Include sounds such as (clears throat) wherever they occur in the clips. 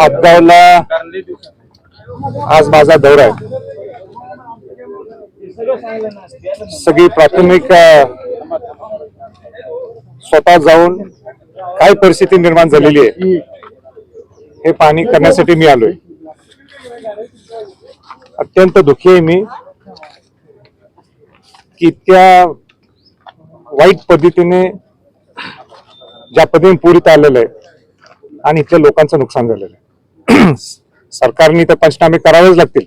हातगावला आज माझा दौरा आहे. सगळी प्राथमिक स्वतः जाऊन काय परिस्थिती निर्माण झालेली आहे हे पाहणी करण्यासाठी मी आलोय. अत्यंत दुःखी आहे मी की इतक्या वाईट पद्धतीने ज्या पद्धतीने पूरित आलेलं आहे आणि इथल्या लोकांचं नुकसान झालेलं आहे. (clears throat) सरकारने तर पंचनामे करावेच लागतील.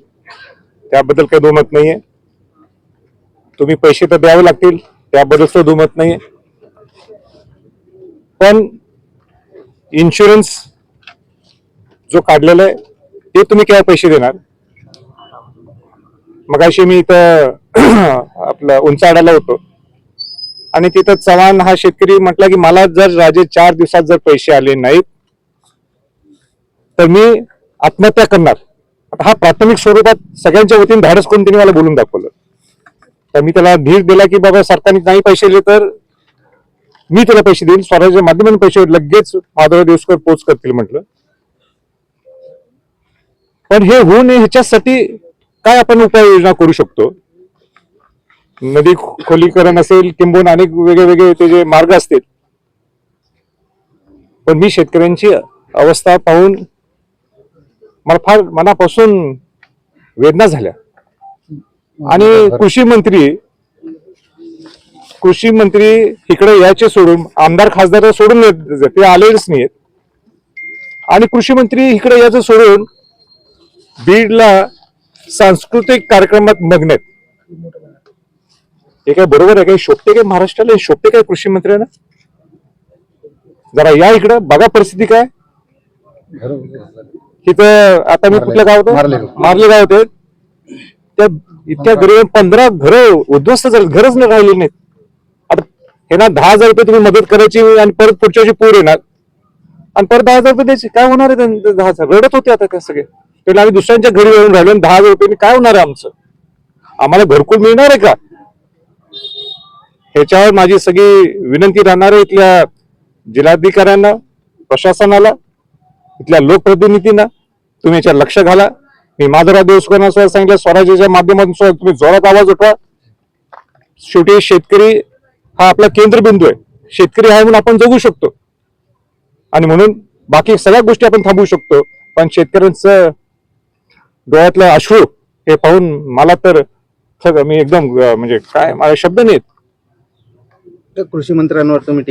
त्याबद्दल काही दुमत नाहीये. तुम्ही पैसे तर द्यावे लागतील त्याबद्दल तर दुमत नाहीये. पण इन्शुरन्स जो काढलेला आहे ते तुम्ही केव्हा पैसे देणार? मगाशी मी इथं (clears throat) आपलं उंचाडाला होतो. आणि तिथं चव्हाण हा शेतकरी म्हटला की मला जर राजे चार दिवसात जर पैसे आले नाहीत तर मी आत्महत्या करणार. आता हा प्राथमिक स्वरूपात सगळ्यांच्या वतीने धाडस करून त्यांनी मला बोलून दाखवलं. तर मी त्याला धीर दिला की बाबा सरकारने नाही पैसे दिले तर मी त्याला पैसे देईन. स्वराज्य माध्यमाने पैसे लगेच माधव दिवसकर पोच करतील म्हटलं. पण हे होऊ नये ह्याच्यासाठी काय आपण उपाययोजना करू शकतो? नदी खोलीकरण असेल किंबहुना अनेक वेगळे वेगळे ते जे मार्ग असतील. पण मी शेतकऱ्यांची अवस्था पाहून मला फार मनापासून वेदना झाल्या. आणि कृषी मंत्री कृषी मंत्री इकडे याचे सोडून आमदार खासदार सोडून ते आलेच नाहीत आणि कृषी मंत्री इकडे याचं सोडून बीडला सांस्कृतिक कार्यक्रमात मग्न आहेत. हे काय बरोबर आहे? काय शोभते काय महाराष्ट्राला? हे शोभते काय कृषी मंत्र्यांना? जरा या इकडं बघा परिस्थिती काय. तिथं आता मी कुठल्या गावात मार्ले. मारले. गाव होते. त्या इतक्या गरीब पंधरा घर उद्ध्वस्त झाले. घरच नाही राहिली नाहीत. आता हे ना दहा हजार रुपये तुम्ही मदत करायची आणि परत पुढच्या वर्षी पूर येणार. आणि परत दहा हजार रुपये द्यायचे. काय होणार आहे दहा हजार? रडत होते आता त्या सगळे. त्याला आम्ही दुसऱ्यांच्या घरी येऊन राहिलो आणि दहा हजार रुपये काय होणार आहे आमचं? आम्हाला घरकुल मिळणार आहे का? ह्याच्यावर माझी सगळी विनंती राहणार आहे इथल्या जिल्हाधिकाऱ्यांना प्रशासनाला इथल्या लोकप्रतिनिधींना. तुम्ही याच्यावर लक्ष घाला. मी माधवराव देवसकरांना सुद्धा सांगितलं स्वराज्याच्या माध्यमातून सुद्धा तुम्ही जोरात आवाज उठवा. शेवटी शेतकरी हा आपला केंद्रबिंदू आहे. शेतकरी आहे म्हणून आपण जगू शकतो. आणि म्हणून बाकी सगळ्या गोष्टी आपण थांबवू शकतो. पण शेतकऱ्यांचं डोळ्यातलं अश्रू हे पाहून मला तर सगळं मी एकदम म्हणजे काय मला शब्द नाहीत. कृषी मंत्र्यांवर तुम्ही